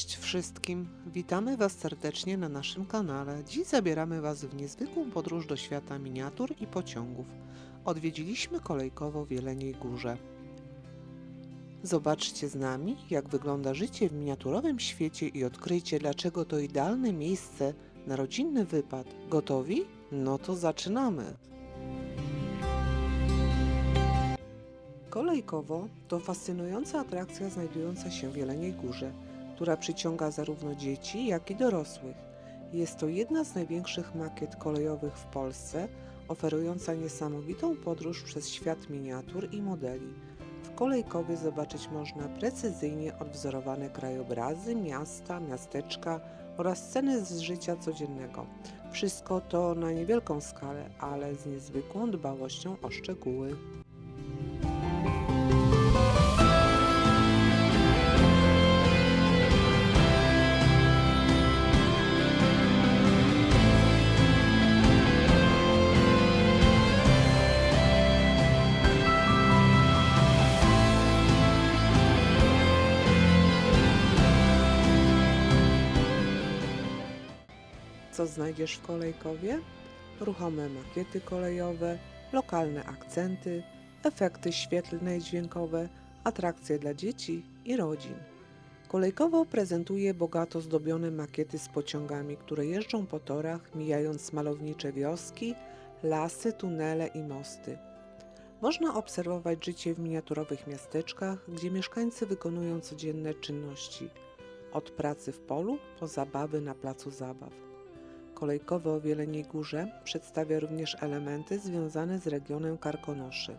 Cześć wszystkim! Witamy Was serdecznie na naszym kanale. Dziś zabieramy Was w niezwykłą podróż do świata miniatur i pociągów. Odwiedziliśmy kolejkowo w Jeleniej Górze. Zobaczcie z nami, jak wygląda życie w miniaturowym świecie i odkryjcie, dlaczego to idealne miejsce na rodzinny wypad. Gotowi? No to zaczynamy! Kolejkowo to fascynująca atrakcja znajdująca się w Jeleniej Górze, która przyciąga zarówno dzieci, jak i dorosłych. Jest to jedna z największych makiet kolejowych w Polsce, oferująca niesamowitą podróż przez świat miniatur i modeli. W Kolejkowie zobaczyć można precyzyjnie odwzorowane krajobrazy, miasta, miasteczka oraz sceny z życia codziennego. Wszystko to na niewielką skalę, ale z niezwykłą dbałością o szczegóły. Co znajdziesz w Kolejkowie? Ruchome makiety kolejowe, lokalne akcenty, efekty świetlne i dźwiękowe, atrakcje dla dzieci i rodzin. Kolejkowo prezentuje bogato zdobione makiety z pociągami, które jeżdżą po torach, mijając malownicze wioski, lasy, tunele i mosty. Można obserwować życie w miniaturowych miasteczkach, gdzie mieszkańcy wykonują codzienne czynności, od pracy w polu po zabawy na placu zabaw. Kolejkowe w Jeleniej Górze przedstawia również elementy związane z regionem Karkonoszy.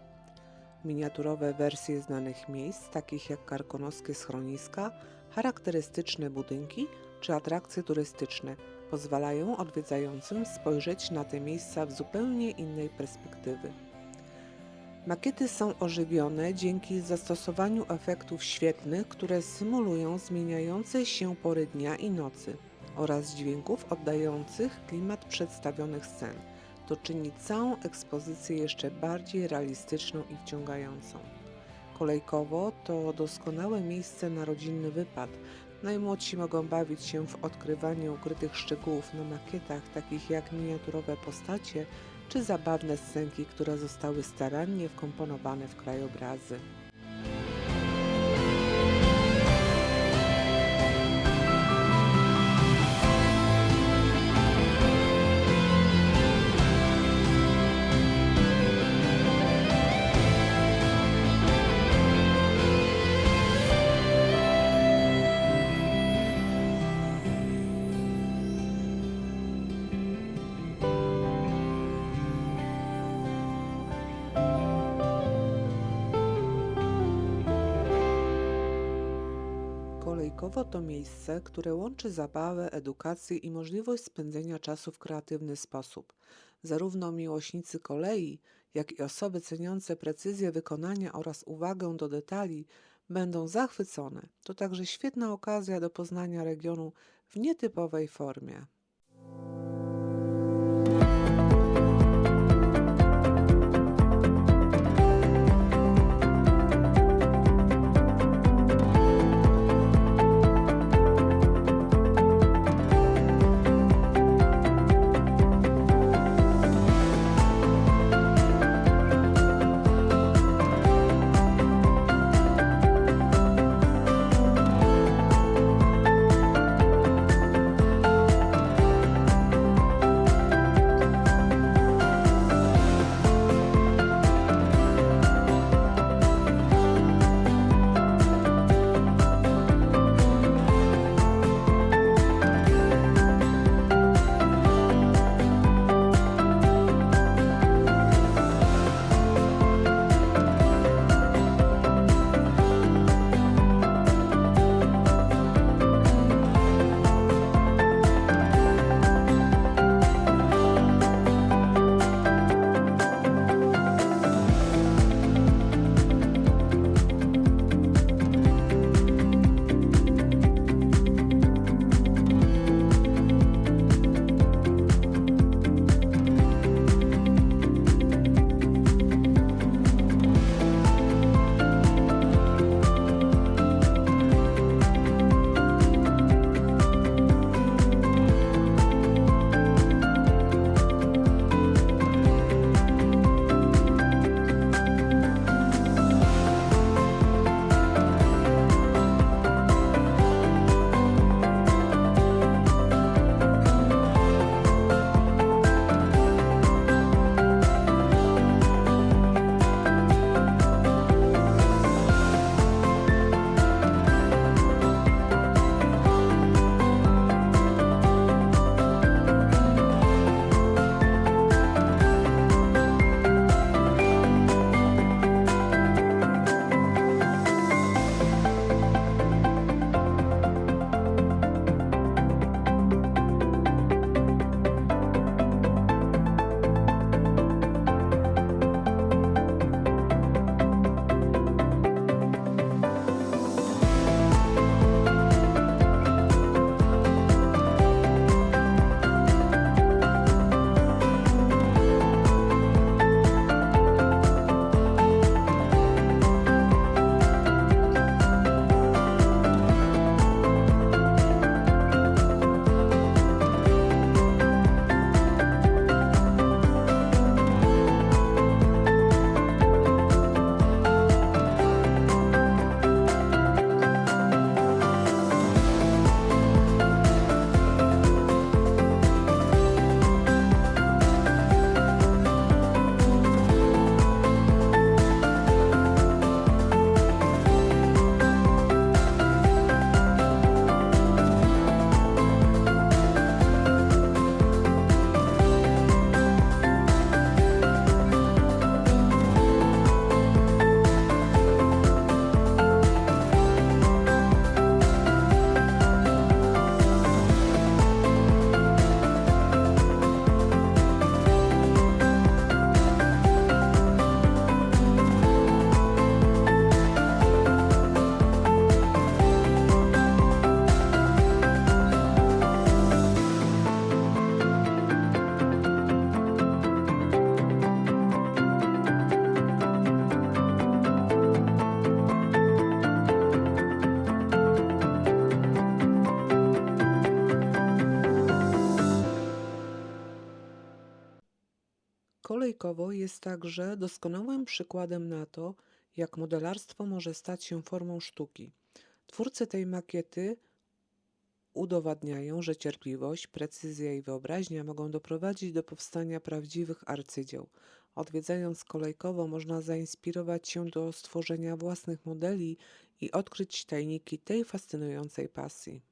Miniaturowe wersje znanych miejsc, takich jak karkonoskie schroniska, charakterystyczne budynki czy atrakcje turystyczne, pozwalają odwiedzającym spojrzeć na te miejsca w zupełnie innej perspektywy. Makiety są ożywione dzięki zastosowaniu efektów świetlnych, które symulują zmieniające się pory dnia i nocy oraz dźwięków oddających klimat przedstawionych scen. To czyni całą ekspozycję jeszcze bardziej realistyczną i wciągającą. Kolejkowo to doskonałe miejsce na rodzinny wypad. Najmłodsi mogą bawić się w odkrywanie ukrytych szczegółów na makietach, takich jak miniaturowe postacie czy zabawne scenki, które zostały starannie wkomponowane w krajobrazy. To miejsce, które łączy zabawę, edukację i możliwość spędzenia czasu w kreatywny sposób. Zarówno miłośnicy kolei, jak i osoby ceniące precyzję wykonania oraz uwagę do detali będą zachwycone. To także świetna okazja do poznania regionu w nietypowej formie. Jest także doskonałym przykładem na to, jak modelarstwo może stać się formą sztuki. Twórcy tej makiety udowadniają, że cierpliwość, precyzja i wyobraźnia mogą doprowadzić do powstania prawdziwych arcydzieł. Odwiedzając kolejkowo można zainspirować się do stworzenia własnych modeli i odkryć tajniki tej fascynującej pasji.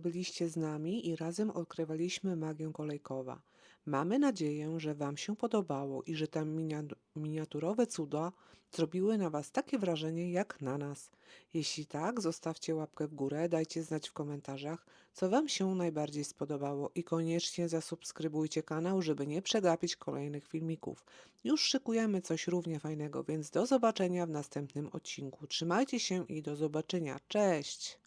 Byliście z nami i razem odkrywaliśmy magię kolejkowa. Mamy nadzieję, że Wam się podobało i że te minia- miniaturowe cuda zrobiły na Was takie wrażenie jak na nas. Jeśli tak, zostawcie łapkę w górę, dajcie znać w komentarzach, co Wam się najbardziej spodobało i koniecznie zasubskrybujcie kanał, żeby nie przegapić kolejnych filmików. Już szykujemy coś równie fajnego, więc do zobaczenia w następnym odcinku. Trzymajcie się i do zobaczenia. Cześć!